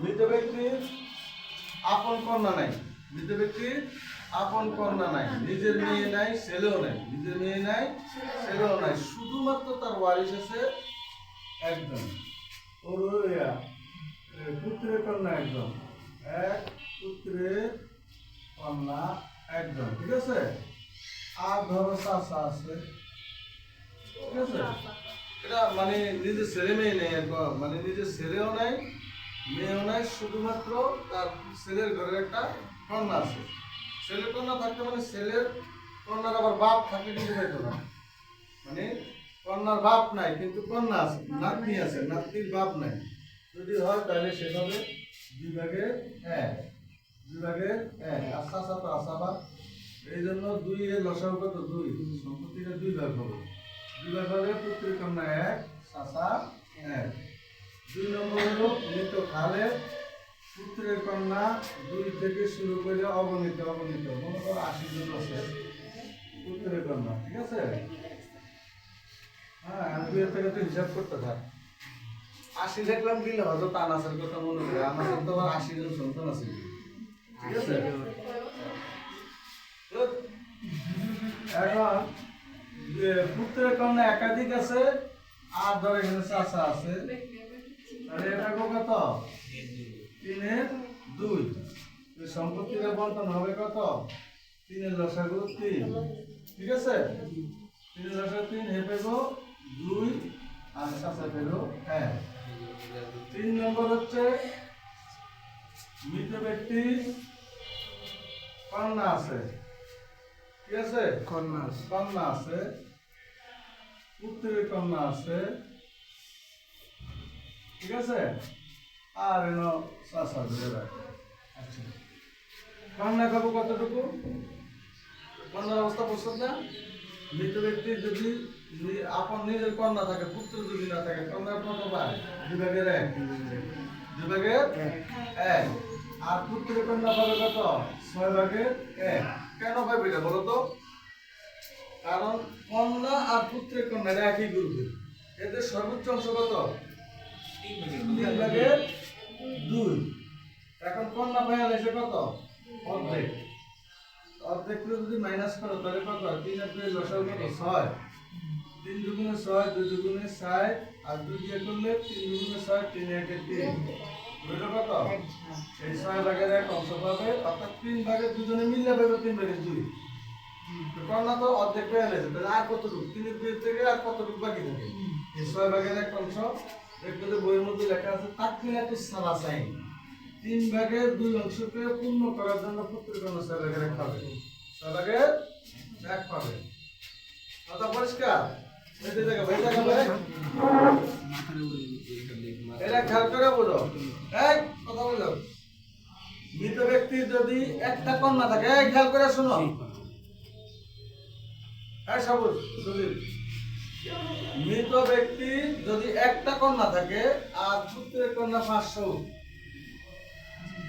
মৃত ব্যক্তির আপন কন্যা নাই। মৃত ব্যক্তির আপন কন্যা নাই। নিজের মেয়ে নাই ছেলেও নাই। নিজের মেয়ে নাই ছেলেও নাই। শুধুমাত্র তার ওয়ারিশ আছে একজন। ওর পুত্রের কন্যা একজন। এক পুত্রের কন্যা একজন। ঠিক আছে? আর ধরো চাষা আছে। ঠিক আছে? এটা মানে নিজের ছেলে মেয়ে নেই মানে নিজের ছেলেও নাই মেয়েও নাই শুধুমাত্র তার ছেলের ঘরের একটা কন্যা আছে ছেলের কন্যা থাকতে মানে ছেলের কন্যার আবার বাপ থাকে কিন্তু হয়তো না মানে কন্যার বাপ নাই কিন্তু কন্যা আছে নাতনি আছে নাতনির বাপ নাই যদি হয় তাহলে সেভাবে দুই ভাগে এক দুই ভাগে এক আস্তে আস্তে তো আসাবা এই জন্য দুই এর লসাও কত দুই সম্পত্তিটা দুই ভাগ হবে দুই পুত্রের কন্যা এক চাষা এক। দুই নম্বর হলো মৃত খালে পুত্রের কন্যা দুই থেকে শুরু করে অগণিত অগণিত। মনে করো আশি জন আছে। পুত্রের কন্যা ঠিক আছে? হ্যাঁ আমি দুই থেকে তো হিসাব করতে থাক। আশি দেখলাম দিলে হয়তো তা নাচের কথা মনে করে। আমার তো আবার আশি জন সন্তান আছে। ঠিক আছে? এখন পুত্রের কন্যা একাধিক আছে আর ধরে এখানে চাষা আছে। তাহলে এটা কত? তিনের দুই। সম্পত্তির বন্টন হবে কত? তিনের লসাগু তিন। ঠিক আছে? তিনের লসাগু তিন হে পেবো দুই আর চাষা পেল এক। তিন নম্বর হচ্ছে মৃত ব্যক্তি কন্যা আছে। ঠিক আছে? কন্যা কন্যা আছে। পুত্রের কন্যা আছে। ঠিক আছে? আর এনো চাষা ধরে রাখে। আচ্ছা। কন্যা খাব কতটুকু? কন্যার অবস্থা বুঝছেন না মৃত ব্যক্তির যদি আপন নিজের কন্যা থাকে পুত্র যদি না থাকে কন্যার কত? পায় বিভাগের এক। বিভাগের এক। আর পুত্রের কন্যা পাবে কত? ছয় ভাগের এক। কেন পাবে এটা বলো তো? কারণ কন্যা আর পুত্রের কন্যা একই গ্রুপের এদের সর্বোচ্চ অংশ কত? তিন ভাগের দুই। এখন কন্যা পাইয়া এসে কত? অর্ধেক। অর্ধেক করে যদি মাইনাস করো তাহলে কত? তিন আর দুই লসাগু কত? ছয়। তিন দুগুণে ছয় দুই দুগুণে ষাট আর দুই দিয়ে করলে তিন দুগুণে ছয় তিন একে তিন। বুঝলো কত? এই ছয় ভাগের এক অংশ পাবে অর্থাৎ তিন ভাগের দুজনে মিললে পাবে তিন ভাগের দুই। তো তো অর্ধেক পেয়ে গেছে, তাহলে আর কতটুকু? তিনের দুই থেকে আর কতটুকু বাকি থাকে? এই ছয় ভাগের এক অংশ দেখবে বইয়ের মধ্যে লেখা আছে তাকমিলাতু সালাসাইন। তিন ভাগের দুই অংশকে পূর্ণ করার জন্য পুত্রের জন্য ছয় ভাগের এক পাবে ছয় ভাগের এক পাবে কথা পরিষ্কার? এটা খেয়াল করে বলো। এই, কথা বলো। মৃত ব্যক্তির যদি একটা কন্যা থাকে খেয়াল করে শোনো। মৃত ব্যক্তি যদি একটা কন্যা থাকে, আর পুত্রের কন্যা পাঁচশো।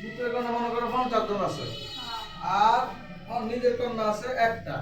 পুত্রের কন্যা মনে করো পঞ্চাশ জন আছে, আর নিজের কন্যা আছে একটা।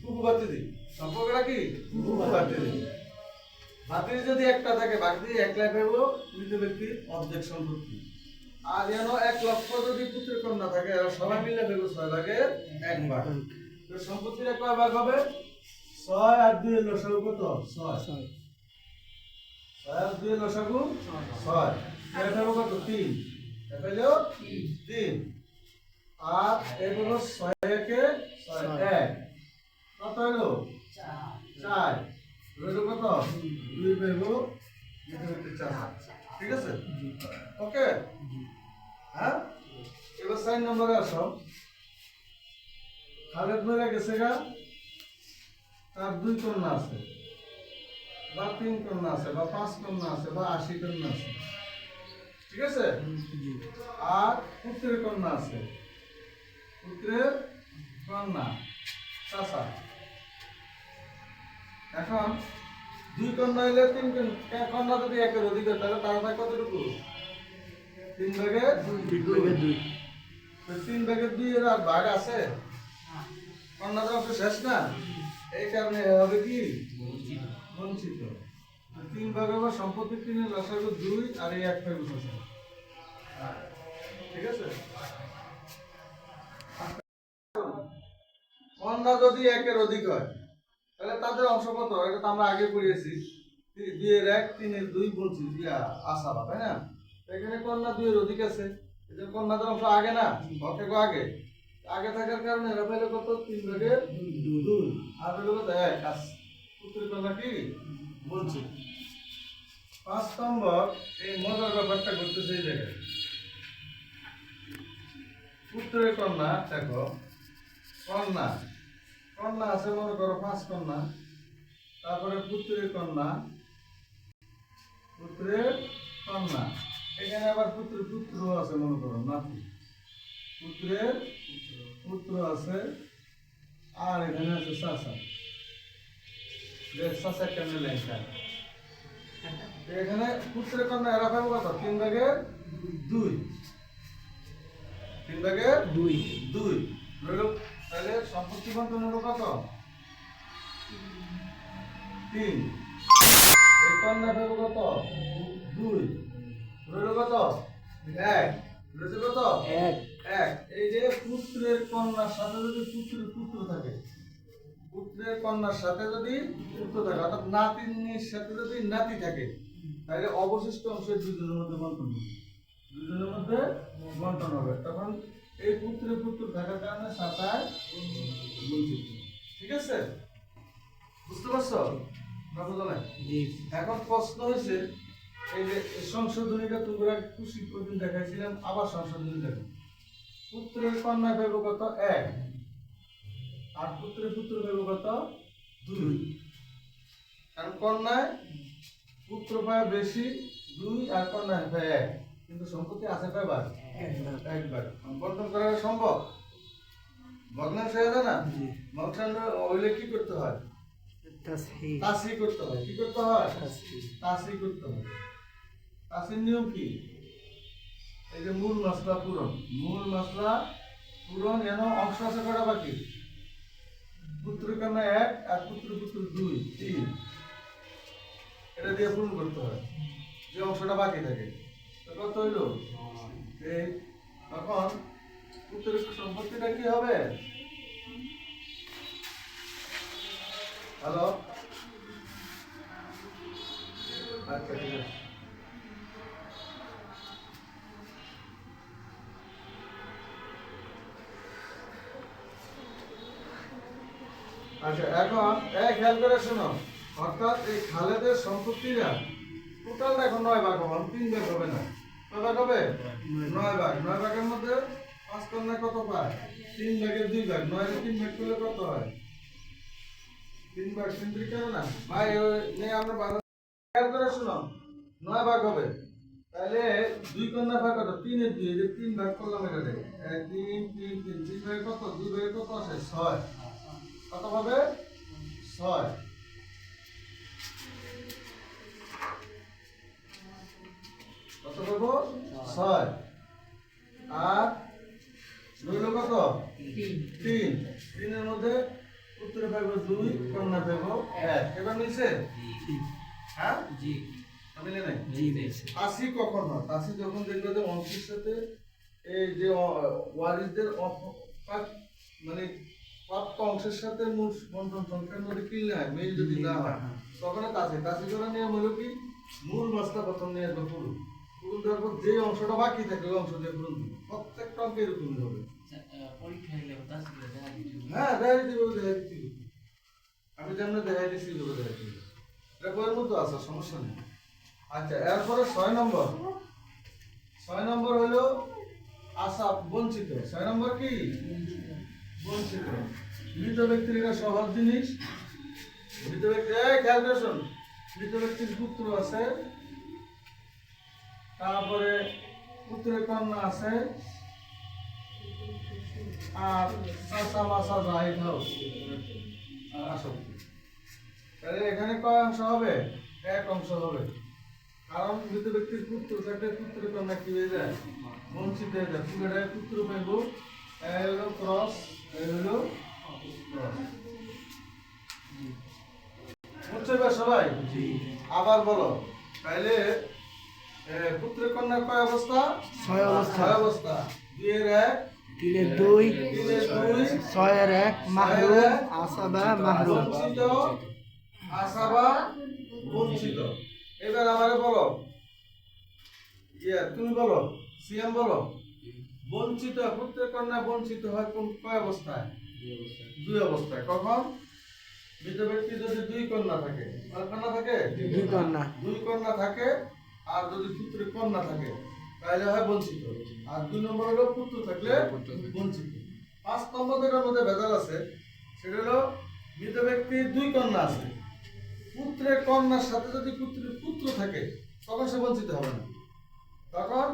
কুকু বাতিদি সম্পর্কটা কি? কুকু বাতিদি বাতিদি যদি একটা থাকে বাকি এক লাখ হইব মৃত ব্যক্তির অর্ধেক সম্পত্তি। আর যেন এক লক্ষ যদি পুত্রের কন্যা থাকে সবাই মিলে দেবো ছয় ভাগের এক ভাগ। তো সম্পত্তিটা কয় ভাগ হবে। ছয় আর দুই লসাগু কত? ছয়। ছয়। আর দুই লসাগু? ছয়। এটা হলো কত? তিন। এটা হলো তিন। আর এগুলো ছয় একে ছয় এক। কত হলো? চার। রইল কত? দুই পেব চার। ঠিক আছে? ওকে? হ্যাঁ? এবার চার নম্বরে আসো। খালেদ মেরে গেছে গা তার দুই কন্যা আছে বা তিন কন্যা আছে বা পাঁচ কন্যা আছে বা আশি কন্যা আছে। ঠিক আছে? আর পুত্রের কন্যা আছে। পুত্রের কন্যা চাষা এখন দুই কন্যা হইলে তিন কন্যা যদি একের অধিক হয়, তাহলে তার ভাগ কতটুকু? তিন ভাগে দুই। তিন ভাগের দুই। এর আর ভাগ আছে? কন্যা তো শেষ না? এই কারণে হবে কি? বঞ্চিত। তিন ভাগের বা সম্পত্তি দুই আর এই এক ভাগ ঠিক আছে? যদি একের অধিক হয়, তাহলে তাদের অংশ কত? এটা তো আমরা আগে পড়িয়েছি। দুইয়ের এক, তিনের দুই বলছি আসাবা তাই না? এখানে কন্যা দুইয়ের অধিক আছে। কন্যাদের অংশ আগে না? অকে আগে। আগে থাকার কারণে এরা কত? তিন ভাগের দুই। আর হলো কত? এক। আস পুত্রের কন্যা কি? বলছি। পাঁচ নম্বর, এই মজার ব্যাপারটা করতেছে এই জায়গায়। পুত্রের কন্যা, দেখো, কন্যা। কন্যা আছে মনে করো, পাঁচ কন্যা। তারপরে পুত্রের কন্যা। পুত্রের কন্যা। এখানে আবার পুত্র পুত্র আছে মনে করো, নাতি। পুত্রের পুত্র আছে আর এখানে আছে চাষা চাষা কেন লেখা? এখানে পুত্রের কন্যা এরা পাবো কত? তিন ভাগের দুই। তিন ভাগের দুই। দুই। রইল তাহলে সম্পত্তি বন্টন হলো কত? তিন। এই কন্যা পাবো কত? দুই। রইল কত? এক। রয়েছে কত? এক। এক এই যে পুত্রের কন্যার সাথে যদি পুত্রের পুত্র থাকে পুত্রের কন্যার সাথে যদি পুত্র থাকে অর্থাৎ নাতিনির সাথে যদি নাতি থাকে তাহলে অবশিষ্ট অংশ দুজনের মধ্যে বন্টন হবে। দুজনের মধ্যে বন্টন হবে। তখন এই পুত্রের পুত্র থাকার কারণে বঞ্চিত। ঠিক আছে? বুঝতে পারছ? এখন প্রশ্ন হয়েছে এই যে সংশোধনীটা তোমরা খুশি প্রদিন দেখাইছিলাম আবার সংশোধনী দেখো পুত্রের কন্যা পাইব কত? এক। আর পুত্রের পুত্র পাইব কত? দুই। কারণ কন্যায় পুত্র পায় বেশি দুই আর কন্যায় পায় এক। কিন্তু সম্পত্তি আছে কয়বার? একবার। একবার। বন্টন করা সম্ভব। ভগ্নাংশ হয়ে যায় না ভগ্নাংশ হইলে কি করতে হয়? তাসি করতে হয়। কি করতে হয়? তাসি করতে হবে তাসির নিয়ম কি? এই যে মূল মশলা পূরণ। মূল মশলা পূরণ যেন অংশ আছে কটা বাকি? পুত্র কন্যা এক, আর পুত্র পুত্র দুই, তিন। এটা দিয়ে পূরণ করতে হয়। যে অংশটা বাকি থাকে। কত হইল? তখন পুত্রের সম্পত্তিটা কি হবে? হ্যালো? আচ্ছা ঠিক আছে। আচ্ছা এখন এক খেয়াল করে শোনো। অর্থাৎ এই খালেদের সম্পত্তিরা টোটাল এখন নয় ভাগ হবে তিন ভাগ হবে না। কয় হবে? নয় ভাগ। নয় ভাগের মধ্যে পাঁচ কন্যা কত পায়? তিন ভাগের দুই ভাগ। নয় তিন ভাগ করলে কত হয়? তিন ভাগ তিন কেন না? ভাই ওই নিয়ে আমরা বাজার খেয়াল করে শোনো। নয় ভাগ হবে। তাহলে দুই কন্যা ভাগ কত? তিনের দুই। তিন ভাগ করলাম এক, তিন তিন তিন। তিন ভাগে কত? দুই ভাগে কত আছে? ছয়। কত হবে? ছয়। কত পাবো ছয়। আর রইল কত? তিন। তিনের মধ্যে উত্তরে পাইব দুই কন্যা পাইব এক। এবার মিলছে হ্যাঁ? জি। মিলে নাই? আশি কখন হয়? আশি যখন দেখবে যে অংশের সাথে এই যে ওয়ারিসদের মানে প্রাপ্ত অংশের সাথে মূল বন্টন সংখ্যার মধ্যে কি হয় মিল যদি না হয়। তখন তাসি তাসি করার নিয়ম হলো কি? মূল মাছটা প্রথম নিয়ে আসবে পুরুন পুরুন দেওয়ার পর যে অংশটা বাকি থাকে ওই অংশ দিয়ে পুরুন দিবে। প্রত্যেকটা অঙ্কে এরকমই হবে হ্যাঁ দেখাই দিতে হবে দেখাই দিতে আমি যেমন দেখাই দিচ্ছি ওইভাবে দেখাই দিতে হবে। এটা বইয়ের মতো আছে সমস্যা নেই। আচ্ছা এরপরে ছয় নম্বর। ছয় নম্বর হলো আশা বঞ্চিত। ছয় নম্বর কি? বঞ্চিত। মৃত ব্যক্তির এটা সহজ জিনিস। মৃত ব্যক্তি খেয়াল করে মৃত ব্যক্তির পুত্র আছে, তারপরে পুত্রের কন্যা আছে, আর চাষা মাসা যাই আসো। তাহলে এখানে কয় অংশ হবে? এক অংশ হবে। কারণ মৃত ব্যক্তির পুত্র থাকলে পুত্রের কন্যা কি হয়ে যায়? বঞ্চিত হয়ে যায়। পুরোটাই পুত্র পাইব। হলো ক্রস হলো বুঝছ সবাই আবার বলো। তাইলে পুত্র কন্যার কয় অবস্থা? ছয় অবস্থা। ছয় অবস্থা। দুইয়ের এক? তিনের দুই। তিনের ছয়ের এক মাহরুম আসাবা মাহরুম। বঞ্চিত আসাবা বঞ্চিত। এবার আমারে বলো। ইয়া তুমি বলো সিএম বলো। বঞ্চিত পুত্র কন্যা বঞ্চিত হয় কোন কয় অবস্থায়? দুই অবস্থায়। কখন? মৃত ব্যক্তি যদি দুই কন্যা থাকে কন্যা থাকে? দুই কন্যা। দুই কন্যা থাকে আর যদি পুত্র কন্যা থাকে তাহলে হয় বঞ্চিত। আর দুই নম্বর হলো পুত্র থাকলে বঞ্চিত। পাঁচ নম্বর যেটার মধ্যে ভেজাল আছে সেটা হলো মৃত ব্যক্তির দুই কন্যা আছে। পুত্রের কন্যার সাথে যদি পুত্রের পুত্র থাকে তখন সে বঞ্চিত হবে না। তখন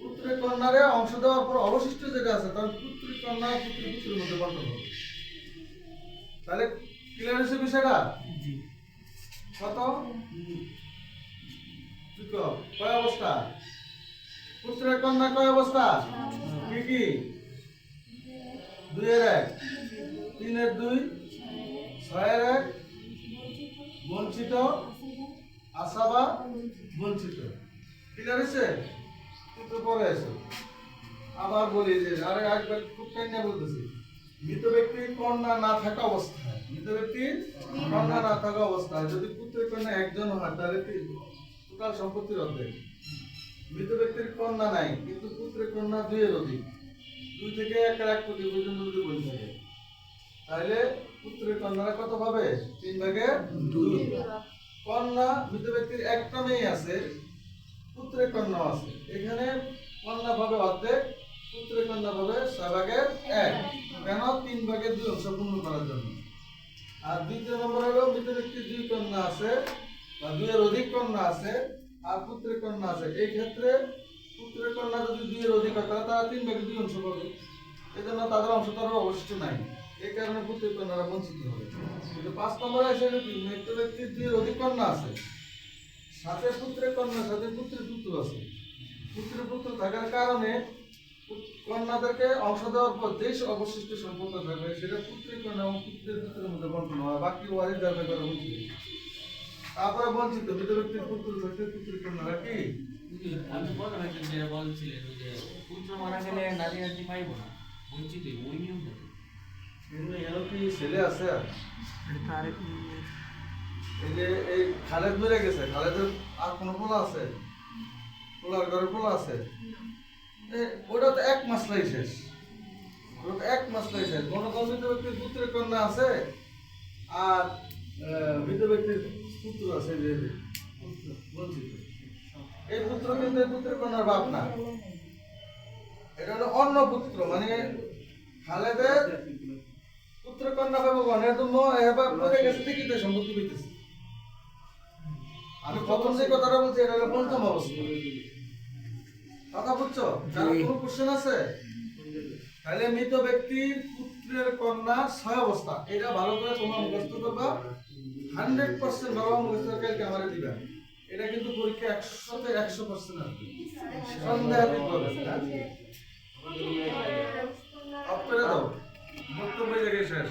পুত্রের কন্যারে অংশ দেওয়ার পর অবশিষ্ট যেটা আছে তখন পুত্রের কন্যা পুত্র পুত্রের মধ্যে বন্টন হবে। তাহলে ক্লিয়ার হয়েছে বিষয়টা? জি। কত? কয় অবস্থা? পুত্রের কন্যা কয় অবস্থা? কি কি? দুইয়ের এক। তিনের দুই। ছয়ের এক। বঞ্চিত। আশাবা। বঞ্চিত। ক্লিয়ার হয়েছে? কিন্তু পরে এসো আবার বলি যে আরে একবার খুব কান্না বলতেছি। মৃত ব্যক্তির কন্যা না থাকা অবস্থায়, মৃত ব্যক্তির কন্যা না থাকা অবস্থায়, যদি পুত্রের কন্যা একজন হয়, তাহলে টোটাল সম্পত্তির অর্ধেক। মৃত ব্যক্তির কন্যা নাই, কিন্তু পুত্রের কন্যা দুইয়ের অধিক। দুই থেকে এক এক কোটি পর্যন্ত যদি বলি থাকে, তাহলে পুত্রের কন্যারা কত পাবে? তিন ভাগে দুই। কন্যা, মৃত ব্যক্তির একটা মেয়ে আছে, পুত্রের কন্যা আছে। এখানে কন্যা ভাবে অর্ধেক, পুত্রের কন্যা ছয় ভাগের এক। কেন তিন ভাগের দুই অংশ পূর্ণ করার জন্য? আর দ্বিতীয় নম্বর হলো মৃত ব্যক্তির দুই কন্যা আছে, বা দুইয়ের অধিক কন্যা আছে, আর পুত্রের কন্যা আছে। এই ক্ষেত্রে কন্যা যদি দুইয়ের অধিক হয়, তাহলে তারা তিন ভাগের দুই অংশ পাবে এই তাদের অংশ অবশিষ্ট নাই। এই কারণে পুত্রের কন্যারা বঞ্চিত হবে। কিন্তু পাঁচ নম্বরে এসে যদি মৃত ব্যক্তির দুইয়ের অধিক কন্যা আছে, সাথে পুত্রের কন্যা সাথে পুত্রের পুত্র আছে। পুত্রের পুত্র থাকার কারণে কন্যাদেরকে অংশ দেওয়ার পর যে অবশিষ্ট সম্পর্ক থাকবে সেটা পুত্রের কন্যা এবং পুত্রের পুত্রের মধ্যে বন্টন হয় বাকি ওয়ারিস যাবে করা বঞ্চিত তারপরে বঞ্চিত মৃত ব্যক্তির পুত্র থাকতে পুত্রের কন্যারা কি আমি বড় হয়েছে যে বলছিলেন যে পুত্র মারা গেলে নাতি নাতি পাইব না। বঞ্চিত ওই নিয়মটা কি? কিন্তু এর কি ছেলে আছে? আর? তার এই যে এই খালেদ মরে গেছে খালেদের আর কোনো পোলা আছে? পোলার ঘরে পোলা আছে? ওটা তো এক মাসলাই শেষ। ওটা তো এক মাসলাই শেষ। গণতন্ত্রিত ব্যক্তির পুত্রের কন্যা আছে, আর মৃত ব্যক্তির পুত্র আছে যে বঞ্চিত। এই পুত্র কিন্তু এই পুত্রের কন্যার বাপ না। এটা হলো অন্য পুত্র মানে খালেদের পুত্র কন্যা পাবো গণে তো এবার মরে গেছে ঠিকই তো সম্পত্তি পেতেছে আমি প্রথম যে কথাটা বলছি, এটা হলো পঞ্চম অবস্থা। কথা বুঝছ? কারও কোনো কোশ্চেন আছে তাহলে মৃত ব্যক্তির পুত্রের কন্যা ছয় অবস্থা। এটা ভালো করে তোমরা মুখস্থ করবা। হান্ড্রেড পার্সেন্ট ভালো মুখস্থ কালকে আমারে দিবা। এটা কিন্তু পরীক্ষা একশোতে একশো পার্সেন্ট আসবে সন্দেহাতীত হবে অফ দাও। বক্তব্য জায়গায় শেষ।